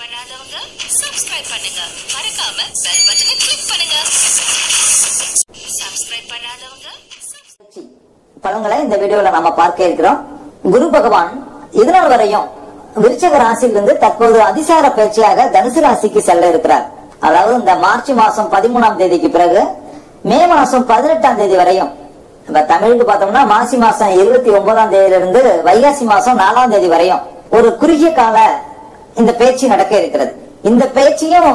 பண்ணாதவங்க சப்ஸ்கிரைப் பண்ணுங்க. மறக்காம பெல் பட்டனை கிளிக் பண்ணுங்க. சப்ஸ்கிரைப் பண்ணாதவங்க பலன்களை இந்த வீடியோல நாம பார்க்க இருக்கிறோம். குரு பகவான் இதனால் வரையும் விருச்சக ராசியிலிருந்து தற்போது அதிசார பயிற்சியாக தனுசு ராசிக்கு செல்ல இருக்கிறார். அதாவது இந்த மார்ச் மாசம் பதிமூணாம் தேதிக்கு பிறகு மே மாசம் பதினெட்டாம் தேதி வரையும் இப்ப தமிழுக்கு பார்த்தோம்னா மாசி மாசம் இருபத்தி ஒன்பதாம் தேதியிலிருந்து வைகாசி மாசம் நாலாம் தேதி வரையும் ஒரு குறுகிய கால இந்த பேச்சு நடக்க இருக்கிறது. இந்த பேச்சையும்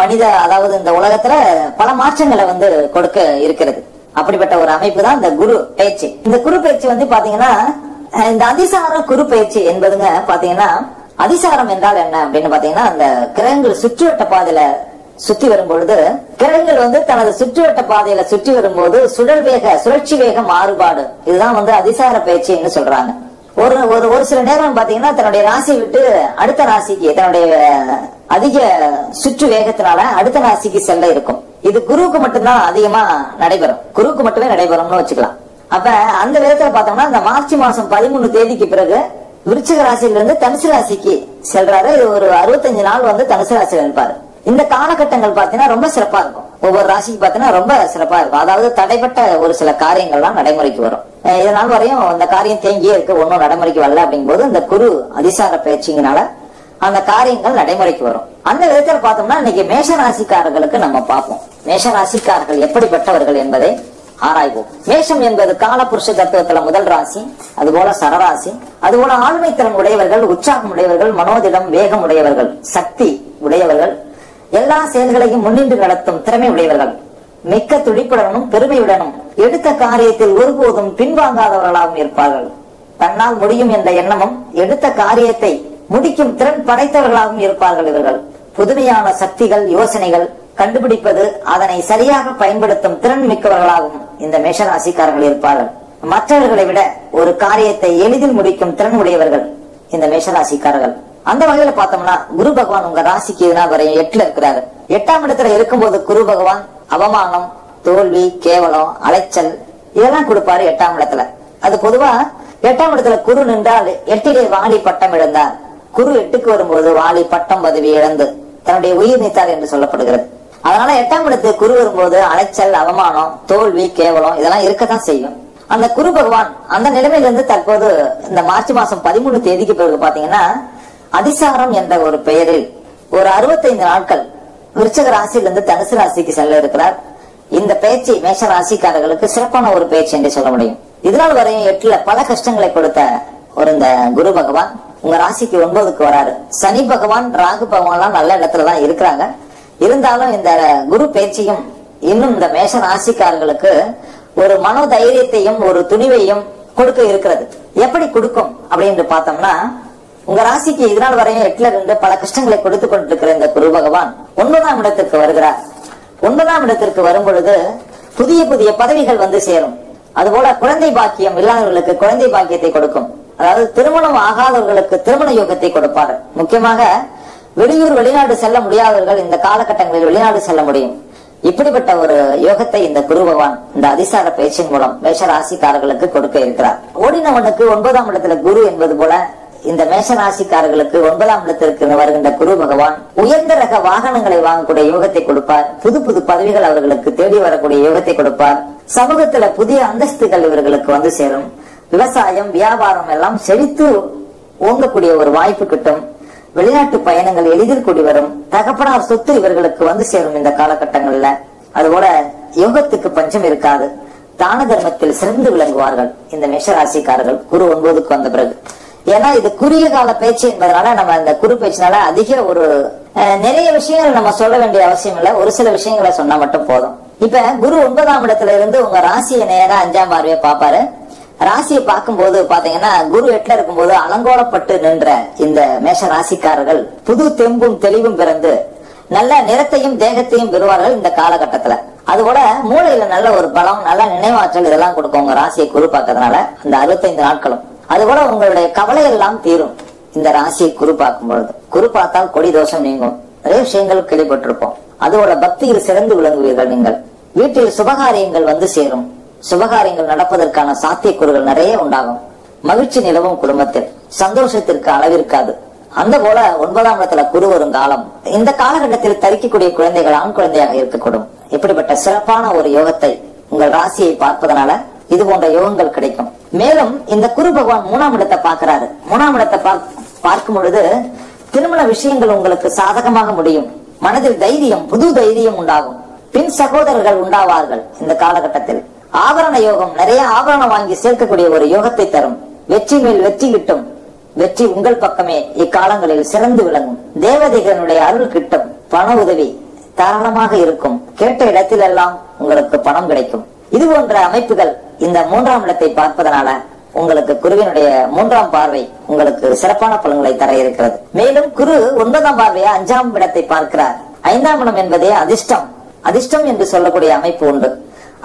மனித அதாவது இந்த உலகத்துல பல மாற்றங்களை வந்து கொடுக்க இருக்கிறது. அப்படிப்பட்ட ஒரு அமைப்பு தான் இந்த குரு பேச்சு. இந்த குரு பேச்சு வந்து பாத்தீங்கன்னா இந்த அதிசார குரு பேச்சு என்பதுங்க பாத்தீங்கன்னா அதிசாரம் என்றால் என்ன அப்படின்னு பாத்தீங்கன்னா அந்த கிரகங்கள் சுற்றுவட்ட பாதையில சுத்தி வரும் பொழுது கிரகங்கள் வந்து தனது சுற்றுவட்ட பாதையில சுற்றி வரும்போது சுழல் வேக சுழற்சி வேக மாறுபாடு. இதுதான் வந்து அதிசார பேச்சுன்னு சொல்றாங்க. ஒரு ஒரு ஒரு சில நேரம் பாத்தீங்கன்னா தன்னுடைய ராசியை விட்டு அடுத்த ராசிக்கு தன்னுடைய அதிக சுற்று வேகத்தினால அடுத்த ராசிக்கு செல்ல இருக்கும். இது குருவுக்கு மட்டும்தான் அதிகமா நடைபெறும். குருவுக்கு மட்டுமே நடைபெறும்னு வச்சுக்கலாம். அப்ப அந்த விதத்துல பார்த்தோம்னா இந்த மார்ச் மாசம் பதிமூணு தேதிக்கு பிறகு விருச்சிக ராசியில இருந்து தனுசு ராசிக்கு செல்றாரு. இது ஒரு அறுபத்தஞ்சு நாள் வந்து தனுசு ராசியில் இருப்பாரு. இந்த காலகட்டங்கள் பாத்தீங்கன்னா ரொம்ப சிறப்பா இருக்கும். ஒவ்வொரு ராசிக்கு பாத்தீங்கன்னா ரொம்ப சிறப்பா இருக்கும். அதாவது தடைப்பட்ட ஒரு சில காரியங்கள்லாம் நடைமுறைக்கு வரும். இதனால் வரையும் அந்த காரியம் தேங்கியே இருக்கு. ஒன்னும் நடைமுறைக்கு வரல அப்படிங்கும்போது இந்த குரு அதிசார பயிற்சிங்கனால அந்த காரியங்கள் நடைமுறைக்கு வரும். அந்த விதத்துல பார்த்தோம்னா இன்னைக்கு மேஷ ராசிக்காரர்களுக்கு நம்ம பார்ப்போம். மேஷ ராசிக்காரர்கள் எப்படிப்பட்டவர்கள் என்பதை ஆராய்வோம். மேஷம் என்பது காலபுருஷ தத்துவத்துல முதல் ராசி அதுபோல சரராசி அதுபோல ஆளுமை திறன் உடையவர்கள் உற்சாகம் உடையவர்கள் மனோதிடம் வேகம் உடையவர்கள் சக்தி உடையவர்கள் எல்லா செயல்களையும் முன்னின்று நடத்தும் திறமை உடையவர்கள். மிக்க துடிப்புடனும் பெருமையுடனும் எடுத்த காரியத்தில் ஒருபோதும் பின்வாங்காதவர்களாகவும் இருப்பார்கள். தன்னால் முடியும் என்ற எண்ணமும் எடுத்த காரியத்தை முடிக்கும் திறன் படைத்தவர்களாகவும் இருப்பார்கள் இவர்கள். புதுமையான சக்திகள் யோசனைகள் கண்டுபிடிப்பது அதனை சரியாக பயன்படுத்தும் திறன் மிக்கவர்களாகவும் இந்த மேஷராசிக்காரர்கள் இருப்பார்கள். மற்றவர்களை விட ஒரு காரியத்தை எளிதில் முடிக்கும் திறன் உடையவர்கள் இந்த மேஷராசிக்காரர்கள். அந்த வகையில பார்த்தோம்னா குரு பகவான் உங்க ராசிக்கு எதுனா வரை எட்டுல இருக்கிறாரு. எட்டாம் இடத்துல இருக்கும்போது குரு பகவான் அவமானம் தோல்வி கேவலம் அலைச்சல் இதெல்லாம் கொடுப்பாரு எட்டாம் இடத்துல. அது பொதுவா எட்டாம் இடத்துல குரு நின்றால் எட்டிலே வாலி பட்டம் இழந்தார். குரு எட்டுக்கு வரும்போது வாலி பட்டம் பதவி இழந்து தன்னுடைய உயிர் நீத்தார் என்று சொல்லப்படுகிறது. அதனால எட்டாம் இடத்துக்கு குரு வரும்போது அலைச்சல் அவமானம் தோல்வி கேவலம் இதெல்லாம் இருக்கத்தான் செய்யும். அந்த குரு பகவான் அந்த நிலைமையிலிருந்து தற்போது இந்த மார்ச் மாசம் பதிமூணு தேதிக்கு பிறகு பாத்தீங்கன்னா அதிசாரம் என்ற ஒரு பெயரில் ஒரு அறுபத்தைந்து நாட்கள் விருச்சக ராசியிலிருந்து தனுசு ராசிக்கு செல்ல இருக்கிறார். இந்த பேச்சு மேஷ ராசிக்காரர்களுக்கு சிறப்பான ஒரு பேச்சு என்று சொல்ல முடியும். இதனால் வரையும் எட்டுல பல கஷ்டங்களை கொடுத்த ஒரு இந்த குரு பகவான் உங்க ராசிக்கு ஒன்பதுக்கு வராரு. சனி பகவான் ராகு பகவான் எல்லாம் நல்ல இடத்துலதான் இருக்கிறாங்க. இருந்தாலும் இந்த குரு பேச்சையும் இன்னும் இந்த மேஷ ராசிக்காரர்களுக்கு ஒரு மனோ தைரியத்தையும் ஒரு துணிவையும் கொடுக்க இருக்கிறது. எப்படி கொடுக்கும் அப்படின்னு பார்த்தோம்னா உங்க ராசிக்கு இதனால் வரையும் எட்டுல இருந்து பல கஷ்டங்களை கொடுத்து கொண்டிருக்கிற இந்த குரு பகவான் ஒன்பதாம் இடத்திற்கு வருகிறார். ஒன்பதாம் இடத்திற்கு வரும் பொழுது புதிய புதிய பதவிகள் வந்து சேரும். அதுபோல குழந்தை பாக்கியம் இல்லாதவர்களுக்கு குழந்தை பாக்கியத்தை கொடுக்கும். அதாவது திருமணம் ஆகாதவர்களுக்கு திருமண யோகத்தை கொடுப்பார் முக்கியமாக வெளியூர் வெளிநாடு செல்ல முடியாதவர்கள் இந்த காலகட்டங்களில் வெளிநாடு செல்ல முடியும். இப்படிப்பட்ட ஒரு யோகத்தை இந்த குரு பகவான் இந்த அதிசார பயிற்சியின் மூலம் மேஷ ராசிக்காரர்களுக்கு கொடுக்க இருக்கிறார். ஓடினவனுக்கு ஒன்பதாம் இடத்துல குரு என்பது போல இந்த மேஷ ராசிக்காரர்களுக்கு ஒன்பதாம் இடத்திற்கு வருகின்ற குரு பகவான் உயர்ந்த ரக வாகனங்களை வாங்கக்கூடிய யோகத்தை கொடுப்பார். புது புது பதவிகள் அவர்களுக்கு தேடி வரக்கூடிய யோகத்தை கொடுப்பார். சமூகத்துல புதிய அந்தஸ்துகள் இவர்களுக்கு வந்து சேரும். விவசாயம் வியாபாரம் எல்லாம் செழித்து ஓங்கக்கூடிய ஒரு வாய்ப்பு கிட்டும். வெளிநாட்டு பயணங்கள் எளிதில் கூடி வரும். தகப்பனார் சொத்து இவர்களுக்கு வந்து சேரும் இந்த காலகட்டங்கள்ல. அதுபோல யோகத்துக்கு பஞ்சம் இருக்காது. தான தர்மத்தில் சிறந்து விளங்குவார்கள். இந்த மேஷராசிக்காரர்கள் குரு ஒன்பதுக்கு வந்த பிறகு. ஏன்னா இது குறுகிய கால பேச்சு என்பதனால நம்ம இந்த குரு பேச்சுனால அதிக ஒரு நிறைய விஷயங்கள் நம்ம சொல்ல வேண்டிய அவசியம் இல்ல. ஒரு சில விஷயங்களை சொன்னா மட்டும் போதும். இப்ப குரு ஒன்பதாம் இடத்துல இருந்து உங்க ராசியை நேரா அஞ்சாம் பார்வையை பாப்பாரு ராசியை பார்க்கும்போது பாத்தீங்கன்னா குரு எட்டுல இருக்கும்போது அலங்கோலப்பட்டு நின்ற இந்த மேஷ ராசிக்காரர்கள் புது தெம்பும் தெளிவும் பிறந்து நல்ல நிறத்தையும் தேகத்தையும் பெறுவார்கள் இந்த காலகட்டத்துல. அதுபோல மூளையில நல்ல ஒரு பலம் நல்ல நினைவாற்றல் இதெல்லாம் கொடுக்கும் உங்க ராசியை குரு பார்க்கறதுனால அந்த அறுபத்தைந்து நாட்களும். அதுபோல உங்களுடைய கவலை எல்லாம் தீரும். இந்த ராசியை குரு பார்க்கும் பொழுது குரு பார்த்தால் கொடி தோஷம் நீங்கும். நிறைய விஷயங்கள் கேள்விப்பட்டிருப்போம். அதோட பக்தியில் சிறந்து விளங்குவீர்கள் நீங்கள். வீட்டில் சுபகாரியங்கள் வந்து சேரும். சுபகாரியங்கள் நடப்பதற்கான சாத்தியக்கூறுகள் நிறைய உண்டாகும். மகிழ்ச்சி நிலவும் குடும்பத்தில். சந்தோஷத்திற்கு அளவிருக்காது. அந்த போல ஒன்பதாம் இடத்துல குரு வரும் காலம். இந்த காலகட்டத்தில் தரிக்கக்கூடிய குழந்தைகள் ஆண் குழந்தையாக இருக்கக்கூடும். இப்படிப்பட்ட சிறப்பான ஒரு யோகத்தை உங்கள் ராசியை பார்ப்பதனால இது போன்ற யோகங்கள் கிடைக்கும். மேலும் இந்த குரு பகவான் மூணாம் இடத்தை பார்க்கிறாரு. மூணாம் இடத்தை பார்க்கும் பொழுது திருமண விஷயங்கள் உங்களுக்கு சாதகமாக முடியும். மனதில் தைரியம் புது தைரியம் உண்டாகும். பின் சகோதரர்கள் உண்டாவார்கள் இந்த காலகட்டத்தில். ஆபரண யோகம் நிறைய ஆபரணம் வாங்கி சேர்க்கக்கூடிய ஒரு யோகத்தை தரும். வெற்றி மேல் வெற்றி கிட்டும். வெற்றி உங்கள் பக்கமே இக்காலங்களில் சிறந்து விளங்கும். தேவதைகளுடைய அருள் கிட்டும். பண உதவி தாராளமாக இருக்கும். கேட்ட இடத்திலெல்லாம் உங்களுக்கு பணம் கிடைக்கும். இது போன்ற அமைப்புகள் இந்த மூன்றாம் இடத்தை பார்ப்பதனால உங்களுக்கு குருவினுடைய மூன்றாம் பார்வை உங்களுக்கு சிறப்பான பலன்களை தர இருக்கிறது. மேலும் குரு ஒன்பதாம் பார்வையா அஞ்சாம் இடத்தை பார்க்கிறார். ஐந்தாம் இடம் என்பதே அதிர்ஷ்டம். அதிர்ஷ்டம் என்று சொல்லக்கூடிய அமைப்பு உண்டு.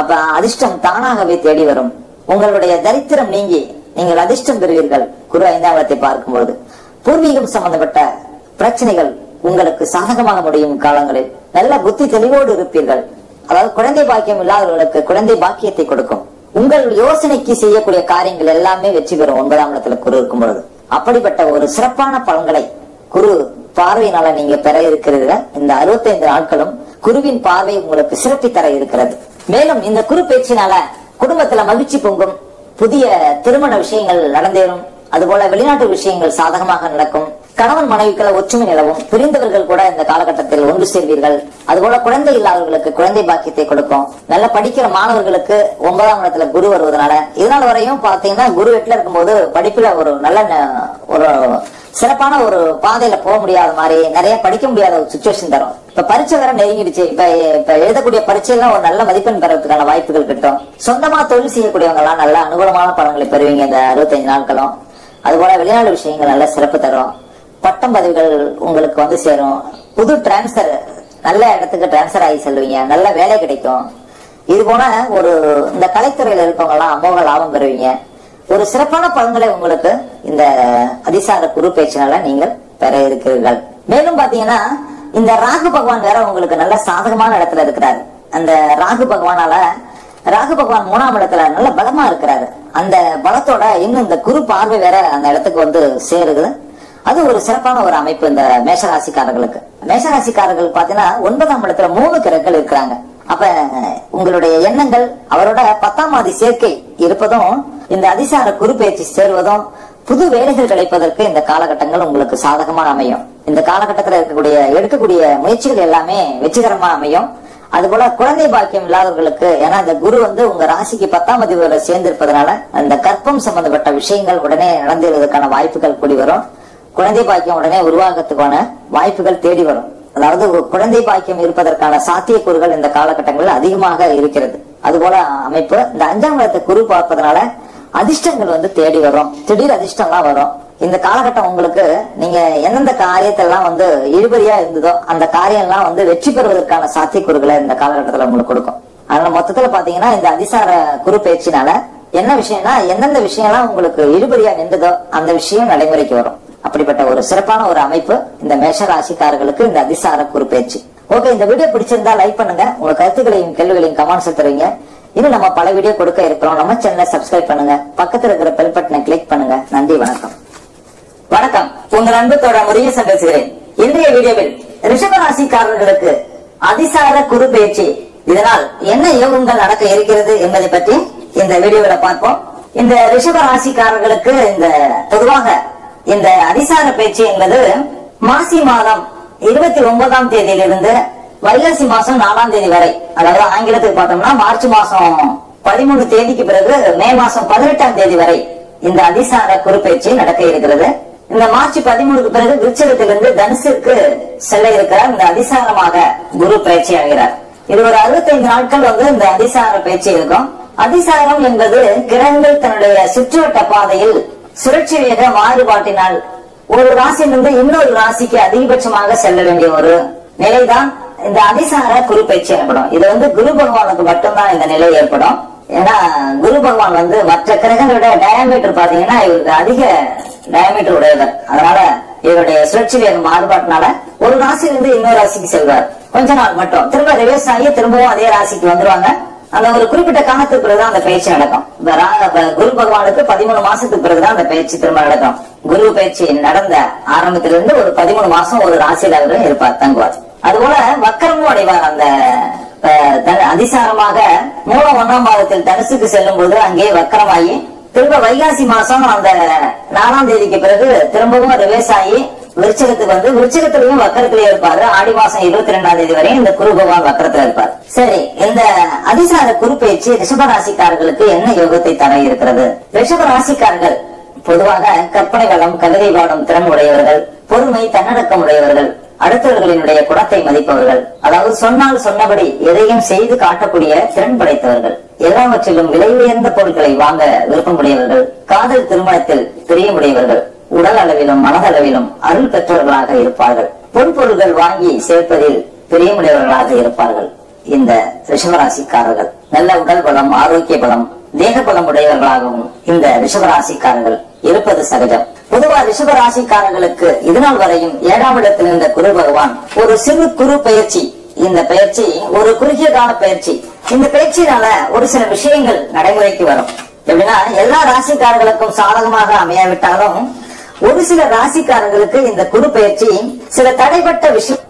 அப்ப அதிர்ஷ்டம் தானாகவே தேடி வரும். உங்களுடைய தரித்திரம் நீங்கி நீங்கள் அதிர்ஷ்டம் பெறுவீர்கள் குரு ஐந்தாம் இடத்தை பார்க்கும்போது பூர்வீகம் சம்பந்தப்பட்ட பிரச்சனைகள் உங்களுக்கு சாதகமாக முடியும் காலங்களில். நல்ல புத்தி தெளிவோடு இருப்பீர்கள். அதாவது குழந்தை பாக்கியம் இல்லாதவர்களுக்கு குழந்தை பாக்கியத்தை கொடுக்கும். உங்கள் யோசனைக்கு செய்யக்கூடிய காரியங்கள் எல்லாமே வெற்றி பெறும் ஒன்பதாம் இடத்துல குரு இருக்கும் பொழுது அப்படிப்பட்ட ஒரு சிறப்பான பலன்களை குரு பார்வையினால நீங்க பெற இருக்கிறீர்கள் இந்த 65 நாட்களும் குருவின் பார்வை உங்களுக்கு சிறப்பி தர இருக்கிறது. மேலும் இந்த குரு பேச்சினால குடும்பத்துல மகிழ்ச்சி பொங்கும் புதிய திருமண விஷயங்கள் நடந்தேறும் அதுபோல வெளிநாட்டு விஷயங்கள் சாதகமாக நடக்கும் கணவன் மனைவிக்குள்ள ஒற்றுமை நிலவும். பிரிந்தவர்கள் கூட இந்த காலகட்டத்தில் ஒன்று சேர்வீர்கள். அதுபோல குழந்தை இல்லாதவர்களுக்கு குழந்தை பாக்கியத்தை கொடுக்கும். நல்ல படிக்கிற மாணவர்களுக்கு ஒன்பதாம் இடத்துல குரு வருவதனால இதனால் வரையும் பாத்தீங்கன்னா குரு எட்டுல இருக்கும்போது படிப்புல ஒரு நல்ல ஒரு சிறப்பான ஒரு பாதையில போக முடியாத மாதிரி நிறைய படிக்க முடியாத ஒரு சுச்சுவேஷன் தரும். இப்ப பரீட்சை வேற நெருங்கிடுச்சு. இப்ப இப்ப எழுதக்கூடிய பரீட்சையெல்லாம் ஒரு நல்ல மதிப்பெண் பெறதுக்கான வாய்ப்புகள் கிட்டும். சொந்தமா தொழில் செய்யக்கூடியவங்க எல்லாம் நல்ல அனுகூலமான பலன்களை பெறுவீங்க இந்த 65 நாட்களும். அதுபோல வெளிநாடு விஷயங்கள் நல்ல சிறப்பு தரும். பட்டம் பதவிகள் உங்களுக்கு வந்து சேரும். புது டிரான்ஸ்பர் நல்ல இடத்துக்கு டிரான்ஸ்பர் ஆகி செல்வீங்க நல்ல வேலை கிடைக்கும். இது போல ஒரு இந்த கலைத்துறையில இருக்கவங்க எல்லாம் அமோக லாபம் பெறுவீங்க. ஒரு சிறப்பான பலன்களை உங்களுக்கு இந்த அதிசார குரு பேச்சினால நீங்கள் பெற இருக்கிறீர்கள். மேலும் பாத்தீங்கன்னா இந்த ராகு பகவான் வேற உங்களுக்கு நல்ல சாதகமான இடத்துல இருக்கிறாரு. அந்த ராகு பகவானால ராகு பகவான் மூணாம் இடத்துல நல்ல பலமா இருக்கிறாரு. அந்த பலத்தோட இன்னும் இந்த குரு பார்வை வேற அந்த இடத்துக்கு வந்து சேருது. அது ஒரு சிறப்பான ஒரு அமைப்பு இந்த மேஷராசிக்காரர்களுக்கு. மேஷராசிக்காரர்கள் பாத்தீங்கன்னா ஒன்பதாம் இடத்துல மூணு கிரகங்கள் இருக்கிறாங்க. அப்ப உங்களுடைய எண்ணங்கள் அவரோட பத்தாம் ஆதி சேர்க்கை இருப்பதும் இந்த அதிசார குரு சேருவதும் புது வேலைகள் கிடைப்பதற்கு இந்த காலகட்டங்கள் உங்களுக்கு சாதகமா அமையும். இந்த காலகட்டத்தில் இருக்கக்கூடிய எடுக்கக்கூடிய முயற்சிகள் எல்லாமே வெற்றிகரமா அமையும். அதுபோல குழந்தை பாக்கியம் இல்லாதவர்களுக்கு ஏன்னா இந்த குரு வந்து உங்க ராசிக்கு பத்தாம் அதிபதியோட சேர்ந்து இருப்பதனால அந்த கற்பம் சம்பந்தப்பட்ட விஷயங்கள் உடனே நடந்துவதற்கான வாய்ப்புகள் கூடி வரும். குழந்தை பாக்கியம் உடனே உருவாகத்துக்கான வாய்ப்புகள் தேடி வரும். அதாவது குழந்தை பாக்கியம் இருப்பதற்கான சாத்தியக்கூறுகள் இந்த காலகட்டங்களில் அதிகமாக இருக்கிறது. அதுபோல அமைப்பு இந்த அஞ்சாம் இடத்தை குரு பார்ப்பதனால அதிர்ஷ்டங்கள் வந்து தேடி வரும். திடீர் அதிர்ஷ்டம்லாம் வரும். இந்த காலகட்டம் உங்களுக்கு நீங்க எந்தெந்த காரியத்தெல்லாம் வந்து இழுபறியா இருந்ததோ அந்த காரியம் எல்லாம் வந்து வெற்றி பெறுவதற்கான சாத்தியக்கூறுகளை இந்த காலகட்டத்துல உங்களுக்கு கொடுக்கும். அதனால மொத்தத்துல பாத்தீங்கன்னா இந்த அதிசார குரு பயிற்சினால என்ன விஷயம்னா எந்தெந்த விஷயம்லாம் உங்களுக்கு இழுபறியா நின்றதோ அந்த விஷயம் நடைமுறைக்கு வரும். அப்படிப்பட்ட ஒரு சிறப்பான ஒரு அமைப்பு இந்த மேஷ ராசிக்காரர்களுக்கு இந்த அதிசார குறிப்பேச்சு ஓகே இந்த வீடியோ பிடிச்சிருந்தா லைக் பண்ணுங்க. உங்க கருத்துக்களையும் கேள்விகளையும் கமெண்ட்ஸ் தருவீங்க. இன்னும் நம்ம பல வீடியோ கொடுக்க இருக்கிறோம். நம்ம சேனலை சப்ஸ்கிரைப் பண்ணுங்க. பக்கத்துல இருக்கிற பெல் பட்டனை கிளிக் பண்ணுங்க. நன்றி வணக்கம். வணக்கம். உங்கள் அன்பத்தோட முருகேசன் பேசுகிறேன் இன்றைய வீடியோவில் ரிஷபராசிக்காரர்களுக்கு அதிசார குரு பயிற்சி இதனால் என்ன யோகங்கள் நடக்க இருக்கிறது என்பதை பற்றி இந்த வீடியோவில் பார்ப்போம். இந்த ரிஷப ராசிக்காரர்களுக்கு இந்த பொதுவாக இந்த அதிசார பேச்சு என்பது மாசி மாதம் இருபத்தி ஒன்பதாம் தேதியிலிருந்து வைகாசி மாசம் நாலாம் தேதி வரை. அதாவது ஆங்கிலத்துக்கு பார்த்தோம்னா மார்ச் மாசம் பதிமூணு தேதிக்கு பிறகு மே மாசம் பதினெட்டாம் தேதி வரை இந்த அதிசார குறிப்பேச்சு நடக்க இருக்கிறது. இந்த மார்ச் பதிமூணுக்கு பிறகு விருச்சகத்திலிருந்து தனுசிற்கு செல்ல இருக்கிறார். இந்த அதிசாரமாக குரு பயிற்சி ஆகிறார். இது ஒரு 65 நாட்கள் வந்து இந்த அதிசார பயிற்சி இருக்கும். அதிசாரம் என்பது கிரகங்கள் தன்னுடைய சுற்றுவட்ட பாதையில் சுழற்சி வேக மாறுபாட்டினால் ஒரு ராசியிலிருந்து இன்னொரு ராசிக்கு அதிகபட்சமாக செல்ல வேண்டிய ஒரு நிலைதான் இந்த அதிசார குறிப்பை ஏற்படும் எனப்படும். இது வந்து குரு பகவானுக்கு மட்டும்தான் இந்த நிலை ஏற்படும். ஏன்னா குரு பகவான் வந்து மற்ற கிரகங்களோட டயாமீட்டர் பாத்தீங்கன்னா இவருக்கு அதிக டயாமீட்டர் உடையவர். அதனால இவருடைய சுழற்சி வேக மாறுபாட்டினால ஒரு ராசியிலிருந்து இன்னொரு ராசிக்கு செல்வார். கொஞ்ச நாள் மட்டும். திரும்ப ரிவர்ஸ் ஆகி திரும்பவும் அதே ராசிக்கு வந்துருவாங்க. அந்த ஒரு குறிப்பிட்ட காலத்துக்குள்ளதான் அந்த பயிற்சி நடக்கும். குரு பகவானுக்கு பதிமூணு மாசத்துக்கு பிறகுதான் அந்த பயிற்சி திரும்ப நடக்கும். குரு பயிற்சி நடந்த ஆரம்பத்திலிருந்து ஒரு பதிமூணு மாசம் ஒரு ராசியில அவரு இருப்பார் தங்குவார். அதுபோல வக்கரமும் அடைவார் அந்த அதிசாரமாக மூலம் ஒன்றாம் மாதத்தில் தனுசுக்கு செல்லும் போது அங்கே வக்கரமாகி திரும்ப வைகாசி மாசம் அந்த நாலாம் தேதிக்கு பிறகு திரும்பவும் ரிவேஸ் ஆகி விருச்சகத்துக்கு வந்து விருச்சகத்திலையும் வக்கரத்திலே இருப்பாரு. ஆடி மாசம் இருபத்தி ரெண்டாம் தேதி வரையும் இந்த குரு பகவான் வக்கரத்துல இருப்பார். சரி இந்த அதிசார குரு பயிற்சி ரிஷப ராசிக்காரர்களுக்கு என்ன யோகத்தை தர இருக்கிறது? ரிஷப ராசிக்காரர்கள் பொதுவாக கற்பனை வளம் கவிதை பாடும் திறன் உடையவர்கள் பொறுமை தன்னடக்கம் உடையவர்கள் அடுத்தவர்களினுடைய குணத்தை மதிப்பவர்கள் அதாவது சொன்னால் சொன்னபடி எதையும் செய்து காட்டக்கூடிய திறன் படைத்தவர்கள் எல்லாவற்றிலும் விலை உயர்ந்த பொருட்களை வாங்க விருப்பமுடையவர்கள் காதல் திருமணத்தில் பிரியமுடையவர்கள் உடல் அளவிலும் மனதளவிலும் அருள் பெற்றவர்களாக இருப்பார்கள். பொன்பொருள்கள் வாங்கி சேர்ப்பதில் பிரியமுடையவர்களாக இருப்பார்கள். இந்த ரிஷபராசிக்காரர்கள் நல்ல உடல் பலம் ஆரோக்கிய பலம் தேக பலம் உடையவர்களாகவும் இந்த ரிஷபராசிக்காரர்கள் இருப்பது சகஜம். பொதுவா ரிஷபராசிக்காரர்களுக்கு இதுநாள் வரையும் ஏழாம் இடத்தில் இருந்த குரு பகவான் ஒரு சிறு குரு பயிற்சி. இந்த பயிற்சி ஒரு குறுகிய கால பயிற்சி. இந்த பயிற்சியினால ஒரு சில விஷயங்கள் நடைமுறைக்கு வரும். எப்படின்னா எல்லா ராசிக்காரர்களுக்கும் சாதகமாக அமையாவிட்டாலும் ஒரு சில ராசிக்காரர்களுக்கு இந்த குரு பயிற்சி சில தடைப்பட்ட விஷயம்.